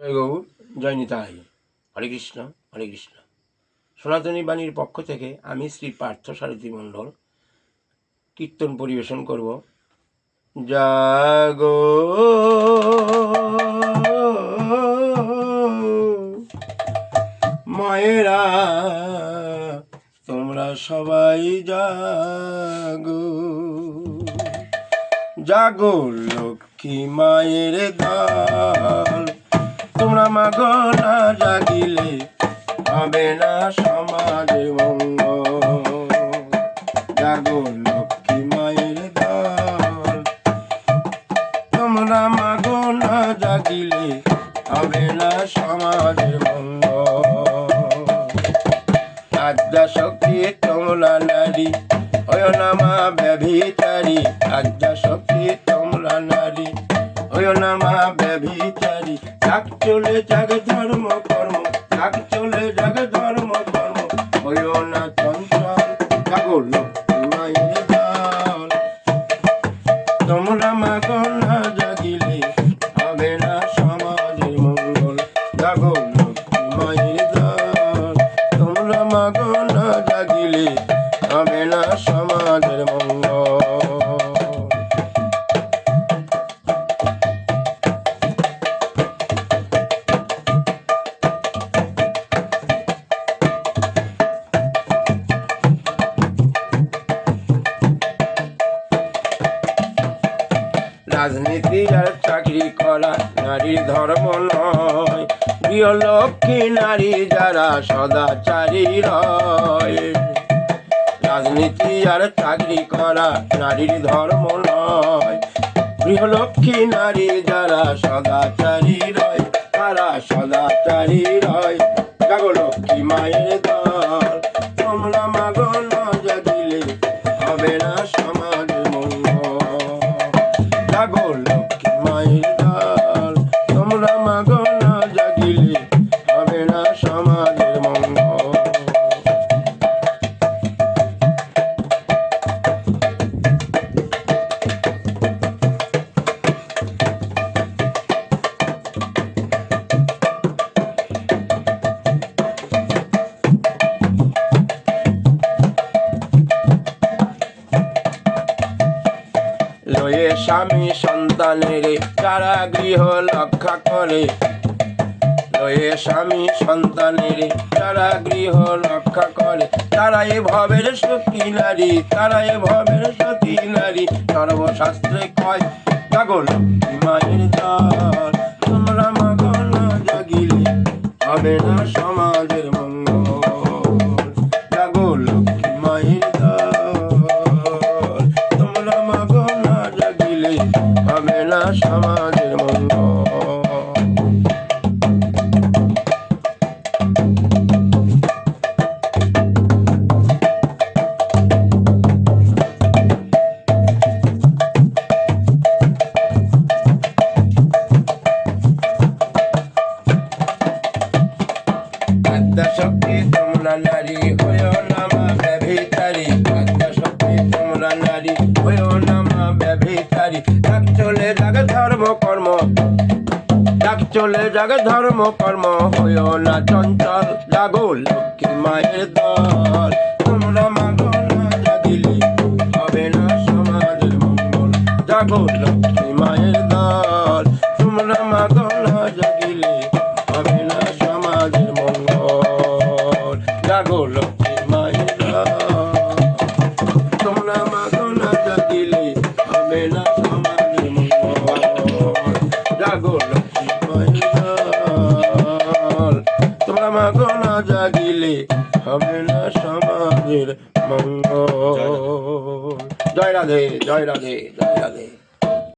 জয় গৌর, জয় নিতাই। হরে কৃষ্ণ হরে কৃষ্ণ। সনাতনী বাণীর পক্ষ থেকে আমি শ্রী পার্থ সারথী মণ্ডল কীর্তন পরিবেশন করব। জাগো মায়েরা, তোমরা সবাই জাগো। জাগো লক্ষ্মী মায়ের দল মাগো, না জাগিলে হবে না সমাজে মঙ্গল। জাগো লক্ষ্মী মায়ের দল। তোমরা মাগো, না জাগিলে হবে না সমাজের মঙ্গল। আদ্যা শক্তি তোমরা নারী, হয় না মা ব্যভিচারী। আদ্যা শক্তি তোমরা না মা ব্যভিচারী যাক চলে যাক ধর্ম কর্ম যাক চলে যাক ধর্ম কর্ম হয় না চঞ্চল জাগো লক্ষ্মী মায়ের দল তোমরা মাগো রাজনীতি আর চাকরি করা নারীর ধর্ম নয়। গৃহলক্ষ্মী নারী যারা সদাচারী রয়। রাজনীতি আর চাকরি করা নারীর ধর্ম নয়। গৃহলক্ষ্মী নারী যারা সদাচারী রয়, তারা সদাচারী রয়। লয়ে স্বামী সন্তানের তারা গৃহ রক্ষা করে। লয়ে স্বামী সন্তানের তারা গৃহ রক্ষা করে। তারা এ ভবের সখী নারী, তারা এ ভবের সতী নারী। সর্বশাস্ত্রে কয়, জাগো লক্ষ্মী মায়ের দল, তোমরা মাগো না জাগিলে। হবে না সমাজের না সমাজের মঙ্গল চলে যাক ধর্ম, কর্ম হয়েও না চঞ্চল। জাগো লক্ষ্মী মায়ের দল। তোমরা মাগো না জাগিলে হবে না সমাজের মঙ্গল। জাগো লক্ষ্মী মায়ের দল। তোমরা মাগো না জাগিলে হবে না সমাজের মঙ্গল। জাগো লক্ষ্মী মায়ের দল। তোমরা মাগো না জাগিলে হবে না জাগিলে হবে না সমাজের মঙ্গল। জয় রাধে জয় রাধে জয় রাধে।